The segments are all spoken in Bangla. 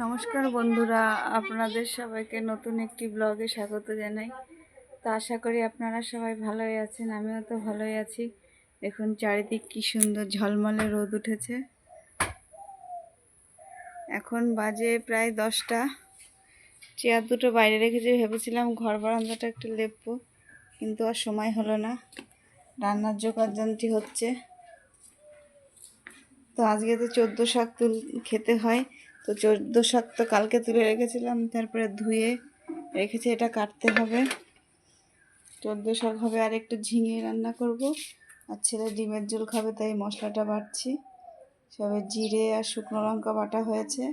নমস্কার বন্ধুরা, আপনাদের সবাইকে নতুন একটি ব্লগে স্বাগত জানাই। তো আশা করি আপনারা সবাই ভালোই আছেন, আমিও তো ভালোই আছি। দেখুন, চারিদিক কি সুন্দর ঝলমলে রোদ উঠেছে। এখন বাজে প্রায় দশটা। চেয়ার দুটো বাইরে রেখেছি, ভেবেছিলাম ঘর বারান্দাটা একটু লেপবো, কিন্তু আর সময় হলো না। রান্নার জোগাড় যোগাযন্ত্রী হচ্ছে। তো আজকে তো চোদ্দ শাক তুল, খেতে হয়। তো চোদ্দ শাক তো কালকে তুলে রেখেছিলাম, তারপরে ধুয়ে রেখেছি, এটা কাটতে হবে। চোদ্দ শাক হবে, আর একটু ঝিঙে রান্না করব। আর ছেলে ডিমের ঝোল খাবে, তাই মশলাটা বাটছি। সবে জিরে আর শুকনো লঙ্কা বাটা হয়েছে।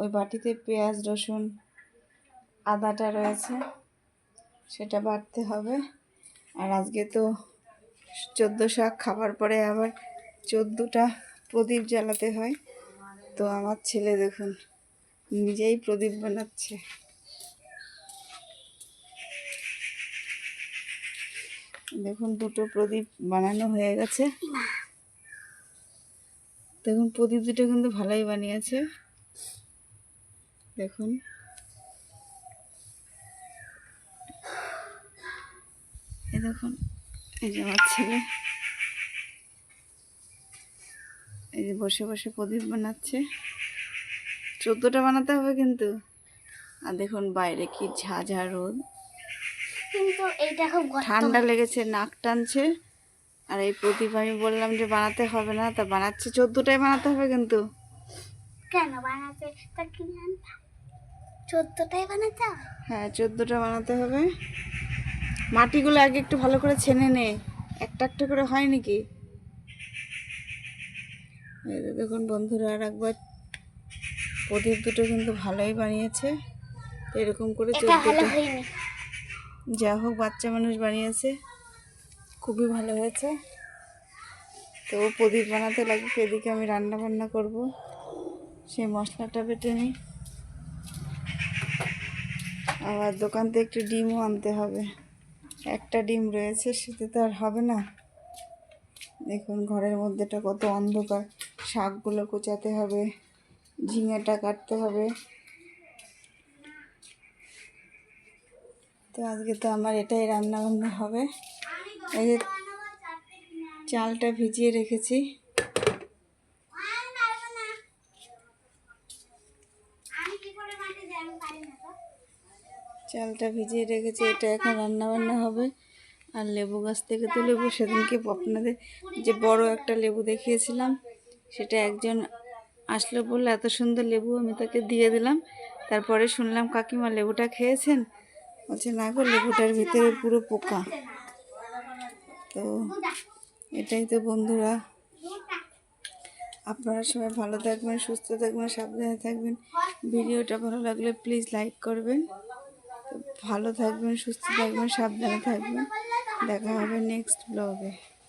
ওই বাটিতে পেঁয়াজ, রসুন, আদাটা রয়েছে, সেটা বাটতে হবে। আর আজকে তো চোদ্দ শাক, খাবার পরে আবার চোদ্দোটা প্রদীপ জ্বালাতে হয়। তো আমার ছেলে দেখুন, নিজেই প্রদীপ বানাচ্ছে। দেখুন, দুটো প্রদীপ বানানো হয়ে গেছে। দেখুন, প্রদীপ দুটো কিন্তু ভালোই বানিয়েছে। দেখুন। এই দেখুন, এই যে আমার ছেলে। এই যে বসে বসে প্রদীপ বানাচ্ছে। চোদ্দোটা বানাতে হবে কিন্তু। আর দেখুন বাইরে কি ঝাঝা রোদ। কিন্তু এইটা খুব ঠান্ডা লেগেছে নাক টানছে। আর এই প্রদীপ আমি বললাম যে বানাতে হবে না তা বানাচ্ছে চোদ্দোটাই বানাতে হবে কিন্তু। কেন বানাতে? তা কি চোদ্দটাই বানাতে হবে? হ্যাঁ চোদ্দোটা বানাতে হবে। মাটিগুলো আগে একটু ভালো করে ছেনে নে। একটা একটা করে হয় নাকি? দেখুন বন্ধুরা আর একবার প্রদীপ দুটো কিন্তু ভালোই বানিয়েছে। এরকম করে চোদ্দোটা যা হোক বাচ্চা মানুষ বানিয়েছে। খুবই ভালো হয়েছে। তো প্রদীপ বানাতে লাগে এদিকে আমি রান্না বান্না করব। সেই মশলাটা বেটে নিই। আবার দোকান থেকে একটু ডিমও আনতে হবে। একটা ডিম রয়েছে সেটা তো আর হবে না। দেখুন ঘরের মধ্যেটা কত অন্ধকার। শাকগুলো কোচাতে হবে, ঝিঙেটা কাটতে হবে। তো আজকে তো আমার এটাই রান্না বান্না হবে। এই যে চালটা ভিজিয়ে রেখেছি। চালটা ভিজিয়ে রেখেছি, এটা এখন রান্না বান্না হবে। আর লেবু গাছ থেকে তো লেবু, সেদিনকে আপনাদের যে বড় একটা লেবু দেখিয়েছিলাম সেটা একজন আসলো বলল, এত সুন্দর লেবু আমি তাকে দিয়ে দিলাম। তারপরে শুনলাম, কাকিমা লেবুটা খেয়েছেন? বলছে, না গো, লেবুটার ভিতরে পুরো পোকা। তো এটাই তো বন্ধুরা। আপনারা সবাই ভালো থাকবেন, সুস্থ থাকবেন, সাবধানে থাকবেন। ভিডিওটা ভালো লাগলে প্লিজ লাইক করবেন। ভালো থাকবেন, সুস্থ থাকবেন, সাবধানে থাকবেন। দেখা হবে নেক্সট ব্লগে